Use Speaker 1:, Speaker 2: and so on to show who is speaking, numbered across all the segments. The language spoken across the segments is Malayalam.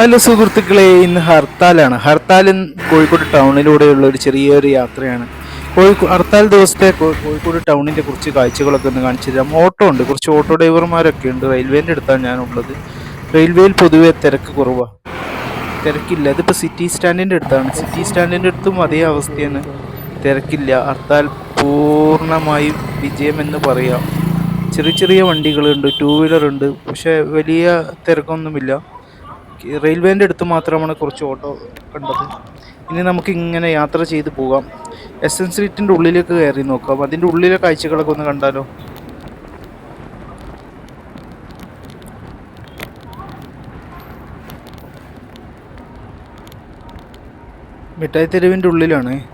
Speaker 1: ഹലോ സുഹൃത്തുക്കളെ ഇന്ന് ഹർത്താലാണ്. ഹർത്താൽ കോഴിക്കോട് ടൗണിലൂടെയുള്ള ഒരു ചെറിയൊരു യാത്രയാണ്. കോഴിക്കോട് ഹർത്താൽ ദിവസത്തെ കോഴിക്കോട് ടൗണിന്റെ കുറച്ച് കാഴ്ചകളൊക്കെ ഒന്ന് കാണിച്ചു തരാം ഓട്ടോ ഉണ്ട്. കുറച്ച് ഓട്ടോ ഡ്രൈവർമാരൊക്കെ ഉണ്ട്. റെയിൽവേന്റെ അടുത്താണ് ഞാനുള്ളത്. റെയിൽവേയിൽ പൊതുവെ തിരക്ക് കുറവാണ് തിരക്കില്ല. ഇതിപ്പോൾ സിറ്റി സ്റ്റാൻഡിന്റെ അടുത്താണ്. സിറ്റി സ്റ്റാൻഡിന്റെ അടുത്തും അതേ അവസ്ഥയാണ്. തിരക്കില്ല. ഹർത്താൽ പൂർണമായും വിജയമെന്ന് പറയാം. ചെറിയ ചെറിയ വണ്ടികളുണ്ട്. ടൂ വീലർ ഉണ്ട് പക്ഷേ വലിയ തിരക്കൊന്നുമില്ല. റെയിൽവേന്റെ അടുത്ത് മാത്രമാണ് കുറച്ച് ഓട്ടോ കണ്ടത്. ഇനി നമുക്ക് ഇങ്ങനെ യാത്ര ചെയ്ത് പോകാം. എസ് എൻ സ്ട്രീറ്റിന്റെ ഉള്ളിലേക്ക് കയറി നോക്കാം. അതിന്റെ ഉള്ളിലെ കാഴ്ചകളൊക്കെ ഒന്ന് കണ്ടാലോ? മിഠായി തെരുവിന്റെ ഉള്ളിലാണ്.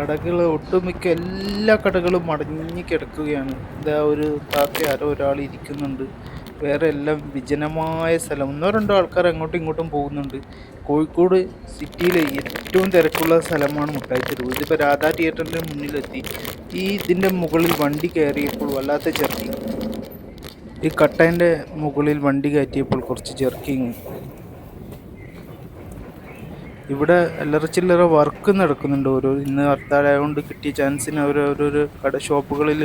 Speaker 1: കടകൾ ഒട്ടുമിക്ക എല്ലാ കടകളും അടഞ്ഞു കിടക്കുകയാണ്. ഇതാ ഒരു താത്ത ആരോ ഒരാൾ ഇരിക്കുന്നുണ്ട്. വേറെ എല്ലാം വിജനമായ സ്ഥലം. ഒന്നോ രണ്ടോ ആൾക്കാർ അങ്ങോട്ടും ഇങ്ങോട്ടും പോകുന്നുണ്ട്. കോഴിക്കോട് സിറ്റിയിലെ ഏറ്റവും തിരക്കുള്ള സ്ഥലമാണ് മുട്ടായിത്തെരുവ് ഇതിപ്പോൾ രാധാ തിയേറ്ററിന്റെ മുന്നിലെത്തി. ഈ ഇതിന്റെ മുകളിൽ വണ്ടി കയറിയപ്പോൾ വല്ലാത്ത ജർക്കിങ് ഈ കട്ടേന്റെ മുകളിൽ വണ്ടി കയറ്റിയപ്പോൾ കുറച്ച് ജർക്കിങ് ഇവിടെ അല്ലറ ചില്ലറ വർക്ക് നടക്കുന്നുണ്ട് ഓരോ. ഇന്ന് ഹർത്താലായതുകൊണ്ട് കിട്ടിയ ചാൻസിന് അവരോരോ കട ഷോപ്പുകളിൽ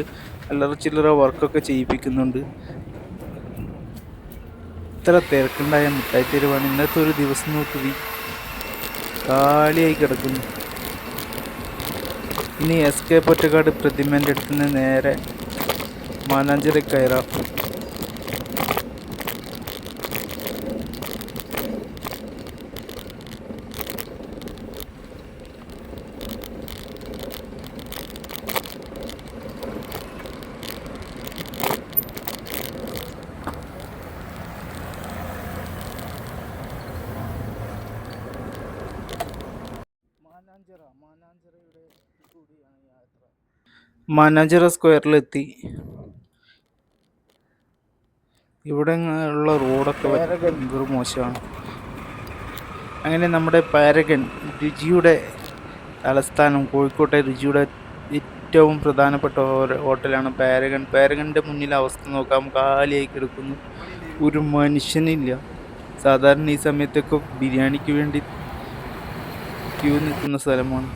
Speaker 1: അല്ലറ ചില്ലറ വർക്കൊക്കെ ചെയ്യിപ്പിക്കുന്നുണ്ട്. ഇത്ര തിരക്കുണ്ടായ മിഠായി തെരുവാണ്. ഇന്നത്തെ ഒരു ദിവസം നോക്കി കാളിയായി കിടക്കുന്നു. ഇനി എസ് കെ പൊറ്റക്കാട് പ്രതിമേന്റെ അടുത്ത് നിന്ന് നേരെ മാനാഞ്ചിറ കയറാം. മാനാഞ്ചിറ സ്ക്വയറിലെത്തി ഇവിടെ ഉള്ള റോഡൊക്കെ ഭയങ്കര മോശമാണ്. അങ്ങനെ നമ്മുടെ പാരഗൺ രുചിയുടെ തലസ്ഥാനം കോഴിക്കോട്ടെ രുചിയുടെ ഏറ്റവും പ്രധാനപ്പെട്ട ഹോട്ടലാണ് പാരഗൺ. പാരഗണിന്റെ മുന്നിൽ അവസ്ഥ നോക്കാം കാലിയായി കിടക്കുന്നു ഒരു മനുഷ്യനില്ല. സാധാരണ ഈ സമയത്തൊക്കെ ബിരിയാണിക്ക് വേണ്ടി ക്യൂ നിൽക്കുന്ന സ്ഥലമാണ്.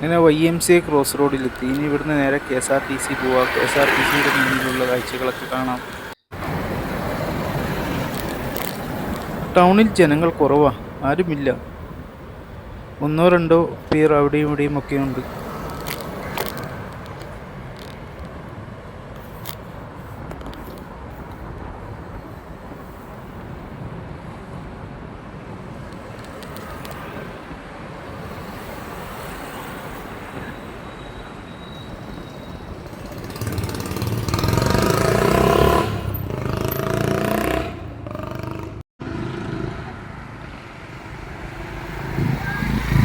Speaker 1: അങ്ങനെ Y M C A cross റോഡിലെത്തി ഇനി ഇവിടുന്ന് നേരെ K S R T C പോവാം. കെ എസ് ആർ ടി സിയുടെ മുന്നിലുള്ള കാഴ്ചകളൊക്കെ കാണാം. ടൗണിൽ ജനങ്ങൾ കുറവാണ് ആരുമില്ല. ഒന്നോ രണ്ടോ പേർ അവിടെയും ഇവിടെയും ഒക്കെ ഉണ്ട്.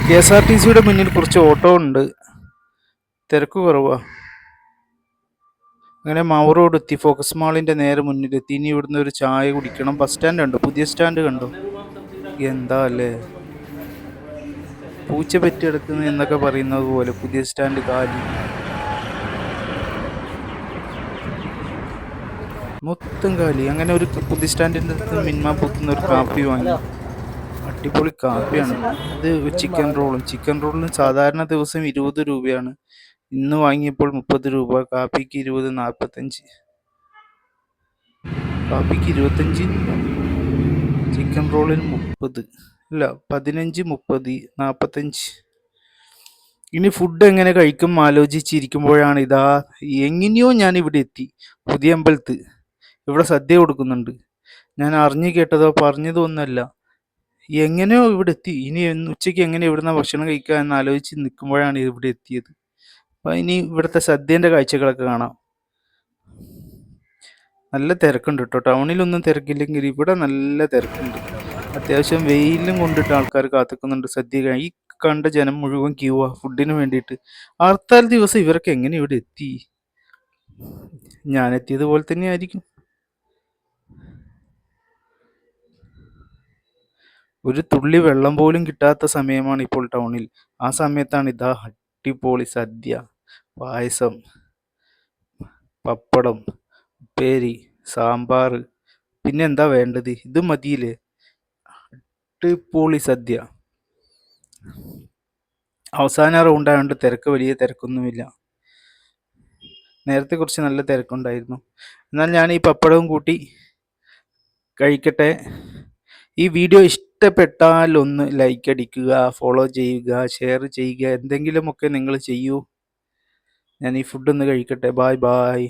Speaker 1: കെ എസ് ആർ ടി സിയുടെ മുന്നിൽ കുറച്ച് ഓട്ടോ ഉണ്ട്. തിരക്ക് കുറവാ. അങ്ങനെ മാവ് റോഡ് എത്തി. ഫോക്കസ് മാളിന്റെ നേരെ മുന്നിലെത്തി. ഇനി ഇവിടുന്ന് ഒരു ചായ കുടിക്കണം. ബസ് സ്റ്റാൻഡ് കണ്ടോ? പുതിയ സ്റ്റാൻഡ് കണ്ടോ? എന്താ അല്ലേ? പൂച്ച പറ്റിയെടുക്കുന്നു എന്നൊക്കെ പറയുന്നത് പോലെ പുതിയ സ്റ്റാൻഡ് കാലി. മൊത്തം കാലി. അങ്ങനെ ഒരു പുതിയ സ്റ്റാൻഡിന്റെ അടുത്ത് മിന്മ പൊത്തുന്ന ഒരു കാപ്പി വാങ്ങി. അടിപൊളി കാപ്പിയാണ്. ഇത് ചിക്കൻ റോളും ചിക്കൻ റോളിന് സാധാരണ ദിവസം ഇരുപത് രൂപയാണ്. ഇന്ന് വാങ്ങിയപ്പോൾ മുപ്പത് രൂപ. കാപ്പിക്ക് ഇരുപത് നാൽപ്പത്തഞ്ച് കാപ്പിക്ക് ഇരുപത്തഞ്ച്. ചിക്കൻ റോളിന് മുപ്പത്. അല്ല പതിനഞ്ച് മുപ്പത് നാൽപ്പത്തഞ്ച് ഇനി ഫുഡ് എങ്ങനെ കഴിക്കും ആലോചിച്ചിരിക്കുമ്പോഴാണ് ഇതാ എങ്ങനെയോ ഞാൻ ഇവിടെ എത്തി. പുതിയ അമ്പലത്ത് ഇവിടെ സദ്യ കൊടുക്കുന്നുണ്ട്. ഞാൻ അറിഞ്ഞു കേട്ടതോ പറഞ്ഞതോ ഒന്നല്ല എങ്ങനെയോ ഇവിടെ എത്തി. ഇനി ഉച്ചയ്ക്ക് എങ്ങനെ ഇവിടുന്ന് ഭക്ഷണം കഴിക്കുക എന്ന് ആലോചിച്ച് നിൽക്കുമ്പോഴാണ് ഇവിടെ എത്തിയത്. അപ്പം ഇനി ഇവിടുത്തെ സദ്യന്റെ കാഴ്ചകളൊക്കെ കാണാം. നല്ല തിരക്കുണ്ട് കേട്ടോ. ടൗണിലൊന്നും തിരക്കില്ലെങ്കിൽ ഇവിടെ നല്ല തിരക്കുണ്ട്. അത്യാവശ്യം വെയിലും കൊണ്ടിട്ട് ആൾക്കാർ കാത്തിക്കുന്നുണ്ട് സദ്യ ഈ കണ്ട ജനം മുഴുവൻ ക്യൂവാ ഫുഡിന് വേണ്ടിയിട്ട്. ഹർത്താൽ ദിവസം ഇവരൊക്കെ എങ്ങനെ ഇവിടെ എത്തി? ഞാൻ എത്തിയതുപോലെ തന്നെ ആയിരിക്കും. ഒരു തുള്ളി വെള്ളം പോലും കിട്ടാത്ത സമയമാണ് ഇപ്പോൾ ടൗണിൽ. ആ സമയത്താണ് ഇതാ അടിപൊളി സദ്യ പായസം പപ്പടം ഉപ്പേരി സാമ്പാർ. പിന്നെ എന്താ വേണ്ടത്? ഇത് മതിയില്ലേ? അടിപൊളി സദ്യ. അവസാന റൗണ്ടായതുകൊണ്ട് തിരക്ക് വലിയ തിരക്കൊന്നുമില്ല. നേരത്തെ കുറച്ച് നല്ല തിരക്കുണ്ടായിരുന്നു. എന്നാൽ ഞാൻ ഈ പപ്പടവും കൂട്ടി കഴിക്കട്ടെ. ഈ വീഡിയോ ഇഷ്ടപ്പെട്ടാൽ ഒന്ന് ലൈക്ക് അടിക്കുക ഫോളോ ചെയ്യുക ഷെയർ ചെയ്യുക എന്തെങ്കിലുമൊക്കെ നിങ്ങൾ ചെയ്യൂ. ഞാൻ ഈ ഫുഡ് ഒന്ന് കഴിക്കട്ടെ. Bye bye